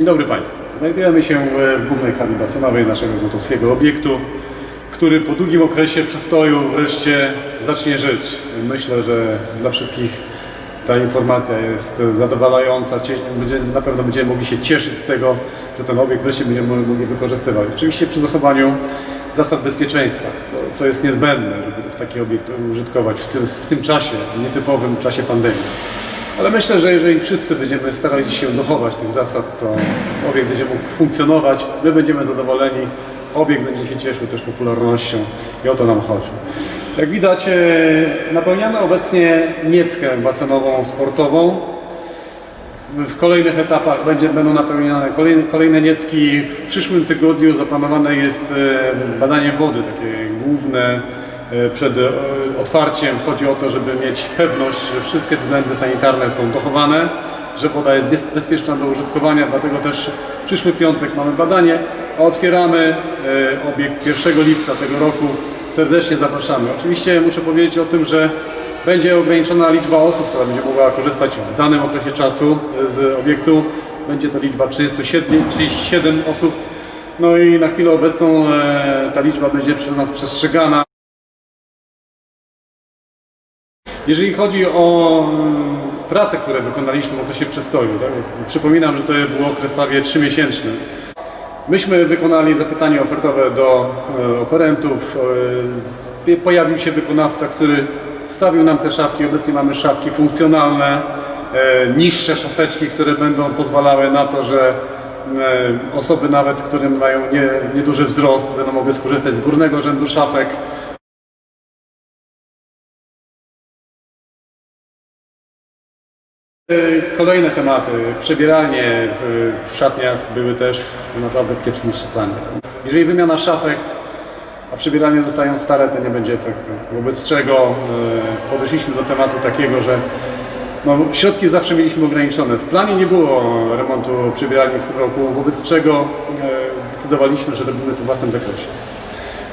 Dzień dobry Państwu. Znajdujemy się w głównej hali basenowej naszego złotowskiego obiektu, który po długim okresie przystoju wreszcie zacznie żyć. Myślę, że dla wszystkich ta informacja jest zadowalająca. Na pewno będziemy mogli się cieszyć z tego, że ten obiekt wreszcie będziemy mogli wykorzystywać. Oczywiście przy zachowaniu zasad bezpieczeństwa, co jest niezbędne, żeby taki obiekt użytkować w tym, w tym czasie, nietypowym czasie pandemii. Ale myślę, że jeżeli wszyscy będziemy starali się dochować tych zasad, to obiekt będzie mógł funkcjonować, my będziemy zadowoleni, obiekt będzie się cieszył też popularnością i o to nam chodzi. Jak widać, e, napełniamy obecnie nieckę basenową sportową. W kolejnych etapach będzie, będą napełniane kolejne, kolejne niecki. W przyszłym tygodniu zaplanowane jest e, badanie wody, takie główne przed e, otwarciem. Chodzi o to, żeby mieć pewność, że wszystkie względy sanitarne są dochowane, że woda jest bez- bezpieczna do użytkowania, dlatego też przyszły piątek mamy badanie, a otwieramy e, obiekt 1 lipca tego roku. Serdecznie zapraszamy. Oczywiście muszę powiedzieć o tym, że będzie ograniczona liczba osób, która będzie mogła korzystać w danym okresie czasu z obiektu. Będzie to liczba 37, 37 osób. No i na chwilę obecną e, ta liczba będzie przez nas przestrzegana. Jeżeli chodzi o mm, prace, które wykonaliśmy w okresie przestoju, tak? przypominam, że to był okres prawie 3-miesięczny. Myśmy wykonali zapytanie ofertowe do e, oferentów. E, pojawił się wykonawca, który wstawił nam te szafki. Obecnie mamy szafki funkcjonalne, e, niższe szafeczki, które będą pozwalały na to, że osoby nawet, które mają nie, nieduży wzrost, będą mogły skorzystać z górnego rzędu szafek. Kolejne tematy. Przebieralnie w, w szatniach były też naprawdę w kiepskim stanie. Jeżeli wymiana szafek, a przebieralnie zostają stare, to nie będzie efektu. Wobec czego e, podeszliśmy do tematu takiego, że no, środki zawsze mieliśmy ograniczone. W planie nie było remontu przebieralni w tym roku, wobec czego e, zdecydowaliśmy, że robimy to w własnym zakresie.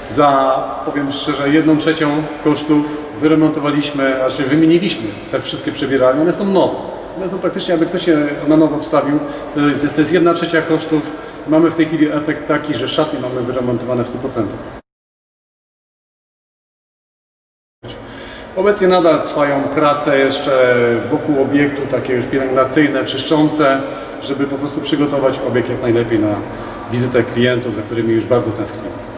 Za, powiem szczerze, jedną trzecią kosztów wyremontowaliśmy, znaczy wymieniliśmy te wszystkie przebieralnie. One są nowe. One są praktycznie, jakby ktoś je na nowo wstawił, to jest, to jest jedna trzecia kosztów. Mamy w tej chwili efekt taki, że szatnie mamy wyremontowane w 100%. Obecnie nadal trwają prace jeszcze wokół obiektu, takie już pielęgnacyjne, czyszczące, żeby po prostu przygotować obiekt jak najlepiej na wizytę klientów, za którymi już bardzo tęsknimy.